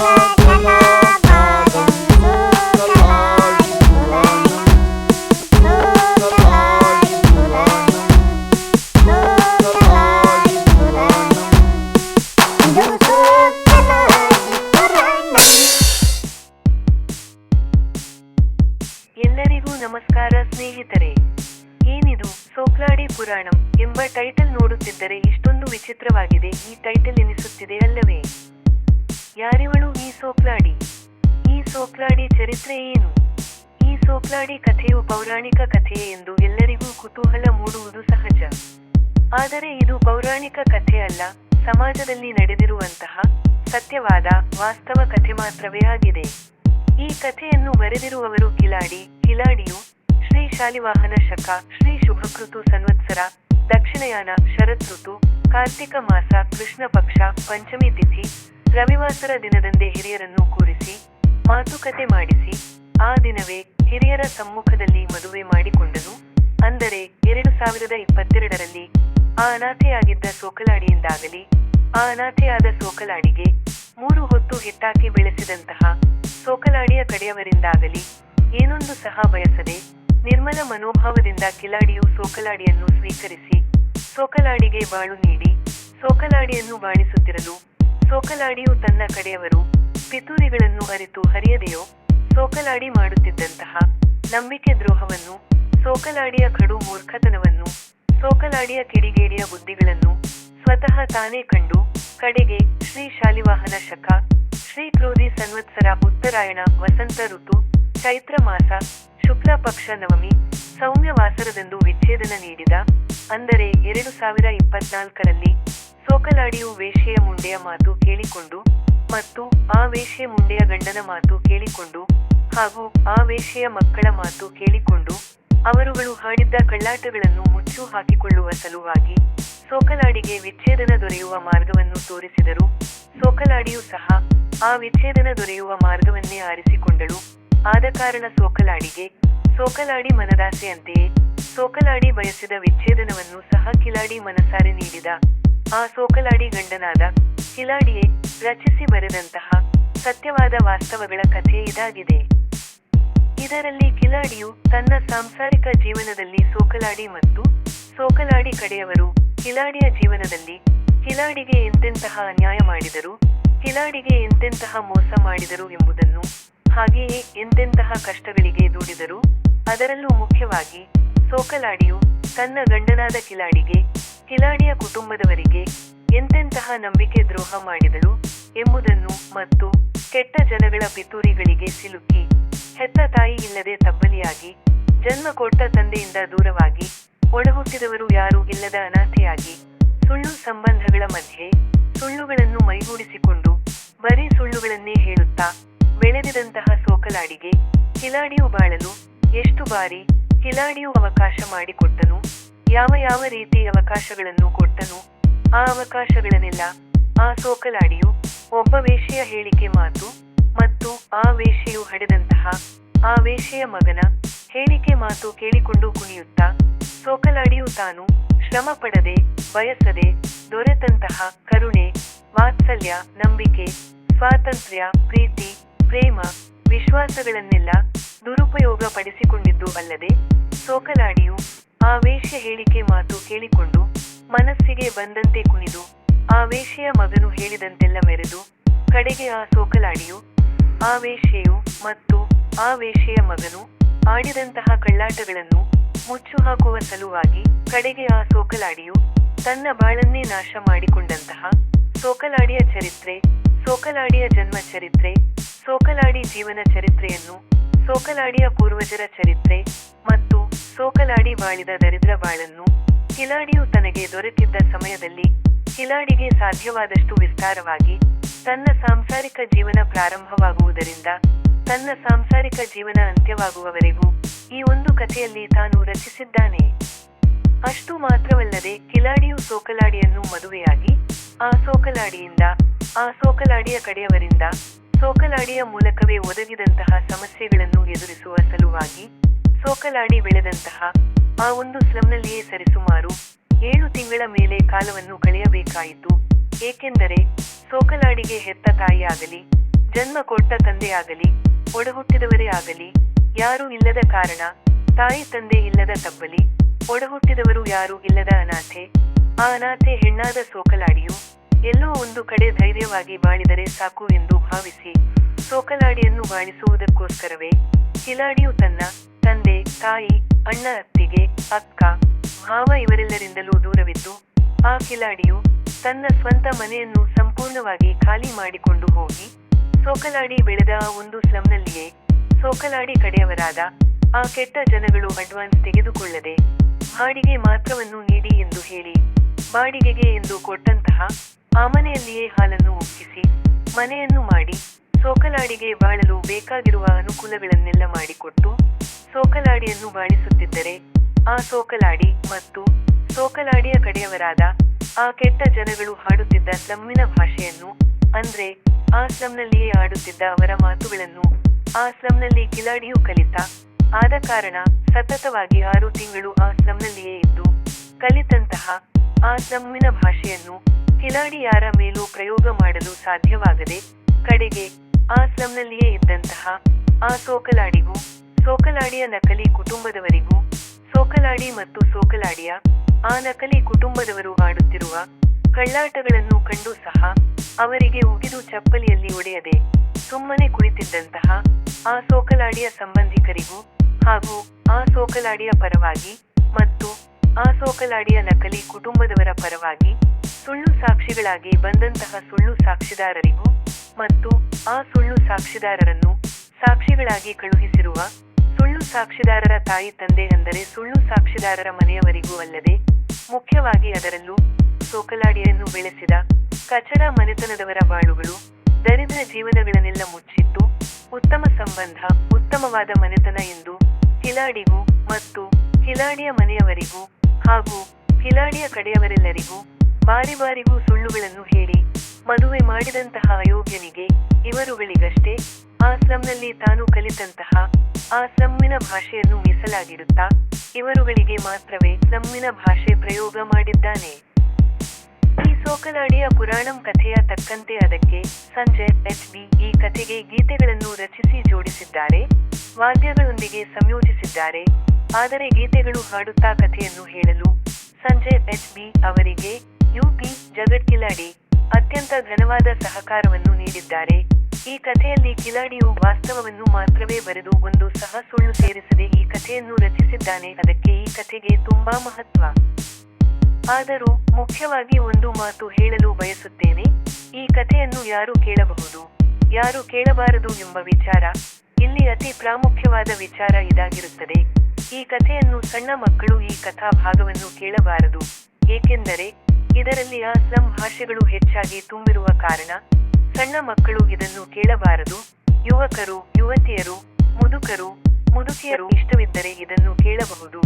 ಎಲ್ಲರಿಗೂ ನಮಸ್ಕಾರ ಸ್ನೇಹಿತರೆ. ಏನಿದು? ಸೋಗ್ಲಾಡಿ ಪುರಾಣಂ ಎಂಬ ಟೈಟಲ್ ನೋಡುತ್ತಿದ್ದರೆ ಇಷ್ಟೊಂದು ವಿಚಿತ್ರವಾಗಿದೆ. ಈ ಟೈಟಲ್ ಎನಿಸುತ್ತಿದೆ ಅಲ್ಲವೇ? ಯಾರಿವಳು ಈ ಸೋಕ್ಲಾಡಿ? ಈ ಸೋಕ್ಲಾಡಿ ಚರಿತ್ರೆ ಏನು? ಈ ಸೋಕ್ಲಾಡಿ ಕಥೆಯು ಪೌರಾಣಿಕ ಕಥೆಯೇ ಎಂದು ಎಲ್ಲರಿಗೂ ಕುತೂಹಲ ಮೂಡುವುದು ಸಹಜ. ಆದರೆ ಇದು ಪೌರಾಣಿಕ ಕಥೆ ಅಲ್ಲ, ಸಮಾಜದಲ್ಲಿ ನಡೆದಿರುವಂತಹ ಸತ್ಯವಾದ, ವಾಸ್ತವ ಕಥೆ ಮಾತ್ರವೇ ಆಗಿದೆ. ಈ ಕಥೆಯನ್ನು ಬರೆದಿರುವವರು ಕಿಲಾಡಿ, ಕಿಲಾಡಿಯು ಶ್ರೀ ಶಾಲಿವಾಹನ ಶಕ, ಶ್ರೀ ಶುಭಕೃತು ಸಂವತ್ಸರ ದಕ್ಷಿಣಯಾನ ಶರತ್ ಋತು ಕಾರ್ತಿಕ ಮಾಸ ಕೃಷ್ಣ ಪಕ್ಷ ಪಂಚಮಿ ತಿಥಿ ರವಿವಾಸರ ದಿನದಂದೇ ಹಿರಿಯರನ್ನು ಕೂರಿಸಿ, ಮಾತುಕತೆ ಮಾಡಿಸಿ, ಆ ದಿನವೇ ಹಿರಿಯರ ಸಮ್ಮುಖದಲ್ಲಿ ಮದುವೆ ಮಾಡಿಕೊಂಡನು. ಅಂದರೆ ಎರಡು ಸಾವಿರದ ಇಪ್ಪತ್ತೆರಡರಲ್ಲಿ ಆ ಅನಾಥೆಯಾಗಿದ್ದ ಸೋಕಲಾಡಿಯಿಂದಾಗಲಿ, ಆ ಅನಾಥೆಯಾದ ಸೋಕಲಾಡಿಗೆ ಮೂರು ಹೊತ್ತು ಹಿಟ್ಟಾಕಿ ಬೆಳೆಸಿದಂತಹ ಸೋಕಲಾಡಿಯ ಕಡೆಯವರಿಂದಾಗಲಿ ಏನೊಂದು ಸಹ ಬಯಸದೆ ನಿರ್ಮಲ ಮನೋಭಾವದಿಂದ ಕಿಲಾಡಿಯು ಸೋಕಲಾಡಿಯನ್ನು ಸ್ವೀಕರಿಸಿ ಸೋಕಲಾಡಿಗೆ ಬಾಳು ನೀಡಿ ಸೋಕಲಾಡಿಯನ್ನು ಬಾಳಿಸುತ್ತಿರಲು ಸೋಕಲಾಡಿಯು ತನ್ನ ಕಡೆಯವರು, ಪಿತೂರಿಗಳನ್ನು ಅರಿತು ಹರಿಯದೆಯೋ, ಸೋಕಲಾಡಿ ಮಾಡುತ್ತಿದ್ದಂತಹ ನಂಬಿಕೆ ದ್ರೋಹವನ್ನು, ಸೋಕಲಾಡಿಯ ಕಡು ಮೂರ್ಖತನವನ್ನು, ಸೋಕಲಾಡಿಯ ಕಿಡಿಗೇಡಿಯ ಬುದ್ಧಿಗಳನ್ನು ಸ್ವತಃ ತಾನೇ ಕಂಡು ಕಡೆಗೆ ಶ್ರೀ ಶಾಲಿವಾಹನ ಶಕ, ಶ್ರೀ ಕ್ರೋಧಿ ಸಂವತ್ಸರ ಉತ್ತರಾಯಣ ವಸಂತ ಋತು, ಚೈತ್ರ ಮಾಸ, ಶುಕ್ಲ ಪಕ್ಷ ನವಮಿ, ಸೌಮ್ಯ ವಾಸರದಂದು ವಿಚ್ಛೇದನ ನೀಡಿದ, ಅಂದರೆ ಎರಡು ಸಾವಿರ ಇಪ್ಪತ್ನಾಲ್ಕರಲ್ಲಿ ಸೋಕಲಾಡಿಯು ವೇಷೆಯ ಮುಂಡೆಯ ಮಾತು ಕೇಳಿಕೊಂಡು ಮತ್ತು ಆ ವೇಶ್ಯೆ ಮುಂಡೆಯ ಗಂಡನ ಮಾತು ಕೇಳಿಕೊಂಡು ಹಾಗೂ ಆ ವೇಶ್ಯೆಯ ಮಕ್ಕಳ ಮಾತು ಕೇಳಿಕೊಂಡು ಅವರುಗಳು ಹಾಡಿದ್ದ ಕಳ್ಳಾಟಗಳನ್ನು ಮುಚ್ಚು ಹಾಕಿಕೊಳ್ಳುವ ಸಲುವಾಗಿ ಸೋಕಲಾಡಿಗೆ ವಿಚ್ಛೇದನ ದೊರೆಯುವ ಮಾರ್ಗವನ್ನು ತೋರಿಸಿದರು. ಸೋಕಲಾಡಿಯು ಸಹ ಆ ವಿಚ್ಛೇದನ ದೊರೆಯುವ ಮಾರ್ಗವನ್ನೇ ಆರಿಸಿಕೊಂಡಳು. ಆದ ಕಾರಣ ಸೋಕಲಾಡಿಗೆ ಸೋಕಲಾಡಿ ಮನದಾಸೆಯಂತೆಯೇ ಸೋಕಲಾಡಿ ಬಯಸಿದ ವಿಚ್ಛೇದನವನ್ನು ಸಹ ಕಿಲಾಡಿ ಮನಸಾರೆ ನೀಡಿದ. ಆ ಸೋಕಲಾಡಿ ಗಂಡನಾದ ಕಿಲಾಡಿಯೇ ರಚಿಸಿ ಬರೆದಂತಹ ಸತ್ಯವಾದ ವಾಸ್ತವಗಳ ಕಥೆ ಇದಾಗಿದೆ. ಇದರಲ್ಲಿ ಕಿಲಾಡಿಯು ತನ್ನ ಸಾಂಸಾರಿಕ ಜೀವನದಲ್ಲಿ ಸೋಕಲಾಡಿ ಮತ್ತು ಸೋಕಲಾಡಿ ಕಡೆಯವರು ಕಿಲಾಡಿಯ ಜೀವನದಲ್ಲಿ ಕಿಲಾಡಿಗೆ ಎಂತೆಂತಹ ಅನ್ಯಾಯ ಮಾಡಿದರು, ಕಿಲಾಡಿಗೆ ಎಂತೆಂತಹ ಮೋಸ ಮಾಡಿದರು ಎಂಬುದನ್ನು ಹಾಗೆಯೇ ಎಂತೆಂತಹ ಕಷ್ಟಗಳಿಗೆ ದೂಡಿದರು, ಅದರಲ್ಲೂ ಮುಖ್ಯವಾಗಿ ಸೋಕಲಾಡಿಯು ತನ್ನ ಗಂಡನಾದ ಕಿಲಾಡಿಗೆ ಕಿಲಾಡಿಯ ಕುಟುಂಬದವರಿಗೆ ಎಂತೆಂತಹ ನಂಬಿಕೆ ದ್ರೋಹ ಮಾಡಿದಳು ಎಂಬುದನ್ನು ಮತ್ತು ಕೆಟ್ಟ ಜನಗಳ ಪಿತೂರಿಗಳಿಗೆ ಸಿಲುಕಿ ಹೆತ್ತ ತಾಯಿ ಇಲ್ಲದೆ ತಬ್ಬಲಿಯಾಗಿ, ಜನ್ಮ ಕೊಟ್ಟ ತಂದೆಯಿಂದ ದೂರವಾಗಿ ಒಳಹುಟ್ಟಿದವರು ಯಾರೂ ಇಲ್ಲದ ಅನಾಥೆಯಾಗಿ ಸುಳ್ಳು ಸಂಬಂಧಗಳ ಮಧ್ಯೆ ಸುಳ್ಳುಗಳನ್ನು ಮೈಗೂಡಿಸಿಕೊಂಡು ಬರೀ ಸುಳ್ಳುಗಳನ್ನೇ ಹೇಳುತ್ತಾ ಬೆಳೆದಿದಂತಹ ಸೋಕಲಾಡಿಗೆ ಕಿಲಾಡಿಯು ಬಾಳಲು ಎಷ್ಟು ಬಾರಿ ಕಿಲಾಡಿಯು ಅವಕಾಶ ಮಾಡಿಕೊಟ್ಟನು ಯಾವ ಯಾವ ರೀತಿ ಅವಕಾಶಗಳನ್ನು ಕೊಟ್ಟನು, ಆ ಅವಕಾಶಗಳನ್ನೆಲ್ಲ ಆ ಸೋಕಲಾಡಿಯು ಒಬ್ಬ ವೇಷೆಯ ಹೇಳಿಕೆ ಮಾತು ಮತ್ತು ಆ ವೇಷಿಯು ಹಡೆದಂತಹ ಆ ವೇಷೆಯ ಮಗನ ಹೇಳಿಕೆ ಮಾತು ಕೇಳಿಕೊಂಡು ಕುಣಿಯುತ್ತಾ ಸೋಕಲಾಡಿಯು ತಾನು ಶ್ರಮ ಪಡದೆ ಬಯಸದೆ, ದೊರೆತಂತಹ ಕರುಣೆ, ವಾತ್ಸಲ್ಯ, ನಂಬಿಕೆ, ಸ್ವಾತಂತ್ರ್ಯ, ಪ್ರೀತಿ, ಪ್ರೇಮ, ವಿಶ್ವಾಸಗಳನ್ನೆಲ್ಲ ದುರುಪಯೋಗ ಪಡಿಸಿಕೊಂಡಿದ್ದು ಅಲ್ಲದೆ ಸೋಕಲಾಡಿಯು ಆ ವೇಶ್ಯ ಹೇಳಿಕೆ ಮಾತು ಕೇಳಿಕೊಂಡು ಮನಸ್ಸಿಗೆ ಬಂದಂತೆ ಕುಣಿದು ಆ ವೇಶ್ಯೆಯ ಮಗನು ಹೇಳಿದಂತೆಲ್ಲ ಮೆರೆದು ಕಡೆಗೆ ಆ ಸೋಕಲಾಡಿಯು ಆ ವೇಶ್ಯೆಯು ಮತ್ತು ಆ ವೇಶ್ಯೆಯ ಮಗನು ಆಡಿದಂತಹ ಕಳ್ಳಾಟಗಳನ್ನು ಮುಚ್ಚು ಹಾಕುವ ಸಲುವಾಗಿ ಕಡೆಗೆ ಆ ಸೋಕಲಾಡಿಯು ತನ್ನ ಬಾಳನ್ನೇ ನಾಶ ಮಾಡಿಕೊಂಡಂತಹ ಸೋಕಲಾಡಿಯ ಚರಿತ್ರೆ, ಸೋಕಲಾಡಿಯ ಜನ್ಮ ಚರಿತ್ರೆ ಸೋಕಲಾಡಿ ಜೀವನ ಚರಿತ್ರೆಯನ್ನು ಸೋಕಲಾಡಿಯ ಪೂರ್ವಜರ ಚರಿತ್ರೆ ಮತ್ತು ಸೋಕಲಾಡಿ ಬಾಳಿದ ದರಿದ್ರ ಬಾಳನ್ನು ಕಿಲಾಡಿಯು ತನಗೆ ದೊರೆತಿದ್ದ ಸಮಯದಲ್ಲಿ ಕಿಲಾಡಿಗೆ ಸಾಧ್ಯವಾದಷ್ಟು ವಿಸ್ತಾರವಾಗಿ ತನ್ನ ಸಾಂಸಾರಿಕ ಜೀವನ ಪ್ರಾರಂಭವಾಗುವುದರಿಂದ ತನ್ನ ಸಾಂಸಾರಿಕ ಜೀವನ ಅಂತ್ಯವಾಗುವವರೆಗೂ ಈ ಒಂದು ಕಥೆಯಲ್ಲಿ ತಾನು ರಚಿಸಿದ್ದಾನೆ. ಅಷ್ಟು ಮಾತ್ರವಲ್ಲದೆ ಕಿಲಾಡಿಯು ಸೋಕಲಾಡಿಯನ್ನು ಮದುವೆಯಾಗಿ, ಆ ಸೋಕಲಾಡಿಯಿಂದ, ಆ ಸೋಕಲಾಡಿಯ ಕಡೆಯವರಿಂದ ಸೋಕಲಾಡಿಯ ಮೂಲಕವೇ ಒದಗಿದಂತಹ ಸಮಸ್ಯೆಗಳನ್ನು ಎದುರಿಸುವ ಸಲುವಾಗಿ ಸೋಕಲಾಡಿ ಬೆಳೆದಂತಹ ಆ ಒಂದು ಸ್ಲಂನಲ್ಲಿಯೇ ಸರಿಸುಮಾರು ಏಳು ತಿಂಗಳ ಮೇಲೆ ಕಾಲವನ್ನು ಕಳೆಯಬೇಕಾಯಿತು. ಏಕೆಂದರೆ ಸೋಕಲಾಡಿಗೆ ಹೆತ್ತ ತಾಯಿಯಾಗಲಿ, ಜನ್ಮ ಕೊಟ್ಟ ತಂದೆಯಾಗಲಿ, ಒಡಹುಟ್ಟಿದವರೇ ಆಗಲಿ, ಯಾರೂ ಇಲ್ಲದ ಕಾರಣ ತಾಯಿ ತಂದೆ ಇಲ್ಲದ ತಬ್ಬಲಿ, ಒಡಹುಟ್ಟಿದವರು ಯಾರೂ ಇಲ್ಲದ ಅನಾಥೆ, ಆ ಅನಾಥೆ ಹೆಣ್ಣಾದ ಸೋಕಲಾಡಿಯು ಎಲ್ಲೋ ಒಂದು ಕಡೆ ಧೈರ್ಯವಾಗಿ ಬಾಳಿದರೆ ಸಾಕು ಎಂದು ಭಾವಿಸಿ ಸೋಕಲಾಡಿಯನ್ನು ಬಾಣಿಸುವುದಕ್ಕೋಸ್ಕರವೇ ಕಿಲಾಡಿಯು ತನ್ನ ತಂದೆ, ತಾಯಿ, ಅಣ್ಣ, ಅತ್ತಿಗೆ, ಅಕ್ಕ ಭಾವ ಇವರೆಲ್ಲರಿಂದಲೂ ದೂರವಿದ್ದು ಆ ಕಿಲಾಡಿಯು ತನ್ನ ಸ್ವಂತ ಮನೆಯನ್ನು ಸಂಪೂರ್ಣವಾಗಿ ಖಾಲಿ ಮಾಡಿಕೊಂಡು ಹೋಗಿ ಸೋಕಲಾಡಿ ಬೆಳೆದ ಒಂದು ಸ್ಲಂನಲ್ಲಿಯೇ ಸೋಕಲಾಡಿ ಕಡೆಯವರಾದ ಆ ಕೆಟ್ಟ ಜನಗಳು ಅಡ್ವಾನ್ಸ್ ತೆಗೆದುಕೊಳ್ಳದೆ ಬಾಡಿಗೆ ಮಾತ್ರವನ್ನು ನೀಡಿ ಎಂದು ಹೇಳಿ, ಬಾಡಿಗೆಗೆ ಎಂದು ಕೊಟ್ಟಂತಹ ಆ ಮನೆಯಲ್ಲಿಯೇ ಹಾಲನ್ನು ಒಪ್ಪಿಸಿ, ಮನೆಯನ್ನು ಮಾಡಿ, ಸೋಕಲಾಡಿಗೆ ಬಾಳಲು ಬೇಕಾಗಿರುವ ಅನುಕೂಲಗಳನ್ನೆಲ್ಲ ಮಾಡಿಕೊಟ್ಟು, ಸೋಕಲಾಡಿಯನ್ನು ಬಾಳಿಸುತ್ತಿದ್ದರೆ ಆ ಸೋಕಲಾಡಿ ಮತ್ತು ಸೋಕಲಾಡಿಯ ಕಡೆಯವರಾದ ಆ ಕೆಟ್ಟ ಜನಗಳು ಹಾಡುತ್ತಿದ್ದ ಸ್ಲಮ್ಮಿನ ಭಾಷೆಯನ್ನು, ಅಂದ್ರೆ ಆ ಸ್ಲಮ್ನಲ್ಲಿಯೇ ಆಡುತ್ತಿದ್ದ ಅವರ ಮಾತುಗಳನ್ನು, ಆ ಸ್ಲಮ್ನಲ್ಲಿ ಕಿಲಾಡಿಯು ಕಲಿತ, ಆದ ಕಾರಣ ಸತತವಾಗಿ ಆರು ತಿಂಗಳು ಆ ಸ್ಲಮ್ನಲ್ಲಿಯೇ ಇದ್ದು, ಕಲಿತಂತಹ ಆ ಸ್ಲಮ್ಮಿನ ಭಾಷೆಯನ್ನು ಕಿಲಾಡಿ ಯಾರ ಮೇಲೂ ಪ್ರಯೋಗ ಮಾಡಲು ಸಾಧ್ಯವಾಗದೆ, ಕಡೆಗೆ ಆ ಸ್ಲಂನಲ್ಲಿಯೇ ಇದ್ದಂತಹ ಆ ಸೋಕಲಾಡಿಗೂ, ಸೋಕಲಾಡಿಯ ನಕಲಿ ಕುಟುಂಬದವರಿಗೂ, ಸೋಕಲಾಡಿ ಮತ್ತು ಸೋಕಲಾಡಿಯ ಆ ನಕಲಿ ಕುಟುಂಬದವರು ಆಡುತ್ತಿರುವ ಕಳ್ಳಾಟಗಳನ್ನು ಕಂಡು ಸಹ ಅವರಿಗೆ ಉಗಿದು ಚಪ್ಪಲಿಯಲ್ಲಿ ಒಡೆಯದೆ ಸುಮ್ಮನೆ ಕುಳಿತಿದ್ದಂತಹ ಆ ಸೋಕಲಾಡಿಯ ಸಂಬಂಧಿಕರಿಗೂ ಹಾಗೂ ಆ ಸೋಕಲಾಡಿಯ ಪರವಾಗಿ ಮತ್ತು ಆ ಸೋಕಲಾಡಿಯ ನಕಲಿ ಕುಟುಂಬದವರ ಪರವಾಗಿ ಸುಳ್ಳು ಸಾಕ್ಷಿಗಳಾಗಿ ಬಂದಂತಹ ಸುಳ್ಳು ಸಾಕ್ಷಿದಾರರಿಗೂ ಮತ್ತು ಆ ಸುಳ್ಳು ಸಾಕ್ಷಿದಾರರನ್ನು ಸಾಕ್ಷಿಗಳಾಗಿ ಕಳುಹಿಸಿರುವ ಸುಳ್ಳು ಸಾಕ್ಷಿದಾರರ ತಾಯಿ ತಂದೆ ಅಂದರೆ ಸುಳ್ಳು ಸಾಕ್ಷಿದಾರರ ಮನೆಯವರಿಗೂ ಅಲ್ಲದೆ ಮುಖ್ಯವಾಗಿ ಅದರಲ್ಲೂ ಸೋಕಲಾಡಿಯನ್ನು ಬೆಳೆಸಿದ ಕಚಡ ಮನೆತನದವರ ಬಾಳುಗಳು ದರಿದ್ರ ಜೀವನಗಳನ್ನೆಲ್ಲ ಮುಚ್ಚಿತ್ತು ಉತ್ತಮ ಸಂಬಂಧ, ಉತ್ತಮವಾದ ಮನೆತನ ಎಂದು ಕಿಲಾಡಿಗೂ ಮತ್ತು ಕಿಲಾಡಿಯ ಮನೆಯವರಿಗೂ ಹಾಗೂ ಕಿಲಾಡಿಯ ಕಡೆಯವರೆಲ್ಲರಿಗೂ ಬಾರಿ ಬಾರಿಗೂ ಸುಳ್ಳುಗಳನ್ನು ಹೇಳಿ, ಮದುವೆ ಮಾಡಿದಂತಹ ಅಯೋಗ್ಯನಿಗೆ ಇವರುಗಳಿಗಷ್ಟೇ ಆ ಸ್ಲಂನಲ್ಲಿ ತಾನು ಕಲಿತಂತಹ ಆ ಸ್ಲಮ್ಮಿನ ಭಾಷೆಯನ್ನು ಮೀಸಲಾಗಿರುತ್ತಾ, ಇವರುಗಳಿಗೆ ಮಾತ್ರವೇ ಸ್ಲಮ್ಮಿನ ಭಾಷೆ ಪ್ರಯೋಗ ಮಾಡಿದ್ದಾನೆ. ಈ ಸೋಕಲಾಡಿಯ ಪುರಾಣಂ ಕಥೆಯ ತಕ್ಕಂತೆ ಅದಕ್ಕೆ ಸಂಜಯ್ ಎಚ್ ಬಿ ಈ ಕಥೆಗೆ ಗೀತೆಗಳನ್ನು ರಚಿಸಿ ಜೋಡಿಸಿದ್ದಾರೆ, ವಾದ್ಯಗಳೊಂದಿಗೆ ಸಂಯೋಜಿಸಿದ್ದಾರೆ, ಆದರೆ ಗೀತೆಗಳು ಹಾಡುತ್ತಾ ಕಥೆಯನ್ನು ಹೇಳಲು ಸಂಜಯ್ ಎಚ್ ಬಿ ಅವರಿಗೆ ಯುಪಿ ಜಗತ್ ಕಿಲಾಡಿ ಅತ್ಯಂತ ಘನವಾದ ಸಹಕಾರವನ್ನು ನೀಡಿದ್ದಾರೆ. ಈ ಕಥೆಯಲ್ಲಿ ಕಿಲಾಡಿಯು ವಾಸ್ತವವನ್ನು ಮಾತ್ರವೇ ಬರೆದು ಒಂದು ಸಹ ಸುಳ್ಳು ಸೇರಿಸದೆ ಈ ಕಥೆಯನ್ನು ರಚಿಸಿದ್ದಾನೆ. ಅದಕ್ಕೆ ಈ ಕಥೆಗೆ ತುಂಬಾ ಮಹತ್ವ. ಆದರೂ ಮುಖ್ಯವಾಗಿ ಒಂದು ಮಾತು ಹೇಳಲು ಬಯಸುತ್ತೇನೆ. ಈ ಕಥೆಯನ್ನು ಯಾರು ಕೇಳಬಹುದು? ಯಾರು ಕೇಳಬಾರದು ಎಂಬ ವಿಚಾರ. ಇಲ್ಲಿ ಅತಿ ಪ್ರಾಮುಖ್ಯವಾದ ವಿಚಾರ ಇದಾಗಿರುತ್ತದೆ. ಈ ಕಥೆಯನ್ನು ಸಣ್ಣ ಮಕ್ಕಳು ಈ ಕಥಾ ಭಾಗವನ್ನು ಕೇಳಬಾರದು. ಏಕೆಂದರೆ ಇದರಲ್ಲಿ ಆ ಸ್ಲಂ ಭಾಷೆಗಳು ಹೆಚ್ಚಾಗಿ ತುಂಬಿರುವ ಕಾರಣ ಸಣ್ಣ ಮಕ್ಕಳು ಇದನ್ನು ಕೇಳಬಾರದು. ಯುವಕರು, ಯುವತಿಯರು, ಮುದುಕರು, ಮುದುಕಿಯರು ಇಷ್ಟವಿದ್ದರೆ ಇದನ್ನು ಕೇಳಬಹುದು.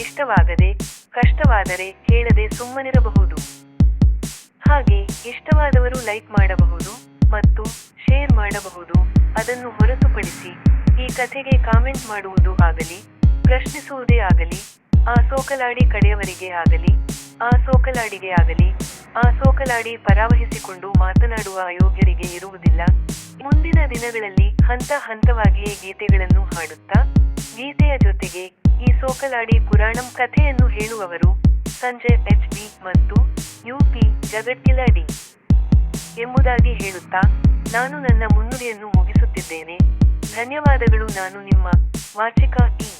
ಇಷ್ಟವಾಗದೆ, ಕಷ್ಟವಾದರೆ ಕೇಳದೆ ಸುಮ್ಮನಿರಬಹುದು. ಹಾಗೆ ಇಷ್ಟವಾದವರು ಲೈಕ್ ಮಾಡಬಹುದು ಮತ್ತು ಶೇರ್ ಮಾಡಬಹುದು. ಅದನ್ನು ಹೊರತುಪಡಿಸಿ ಈ ಕಥೆಗೆ ಕಾಮೆಂಟ್ ಮಾಡುವುದು ಆಗಲಿ, ಪ್ರಶ್ನಿಸುವುದೇ ಆಗಲಿ, ಆ ಸೋಕಲಾಡಿ ಕಡೆಯವರಿಗೆ ಆಗಲಿ ಆ ಸೋಕಲಾಡಿಗೆ ಆಗಲಿ ಆ ಸೋಕಲಾಡಿ ಪರಾವಹಿಸಿಕೊಂಡು ಮಾತನಾಡುವ ಅಯೋಗ್ಯರಿಗೆ ಇರುವುದಿಲ್ಲ. ಮುಂದಿನ ದಿನಗಳಲ್ಲಿ ಹಂತ ಹಂತವಾಗಿಯೇ ಗೀತೆಗಳನ್ನು ಹಾಡುತ್ತಾ, ಗೀತೆಯ ಜೊತೆಗೆ ಈ ಸೋಕಲಾಡಿ ಪುರಾಣಂ ಕಥೆಯನ್ನು ಹೇಳುವವರು ಸಂಜಯ್, ಎಚ್ ಬಿ ಮತ್ತು ಯು ಯುಪಿ ಜಗತ್ಕಿಲಾಡಿ ಎಂಬುದಾಗಿ ಹೇಳುತ್ತಾ, ನಾನು ನನ್ನ ಮುನ್ನುಡಿಯನ್ನು ಮುಗಿಸುತ್ತಿದ್ದೇನೆ. ಧನ್ಯವಾದಗಳು, ನಾನು ನಿಮ್ಮ ವಾಚಿಕ ಇ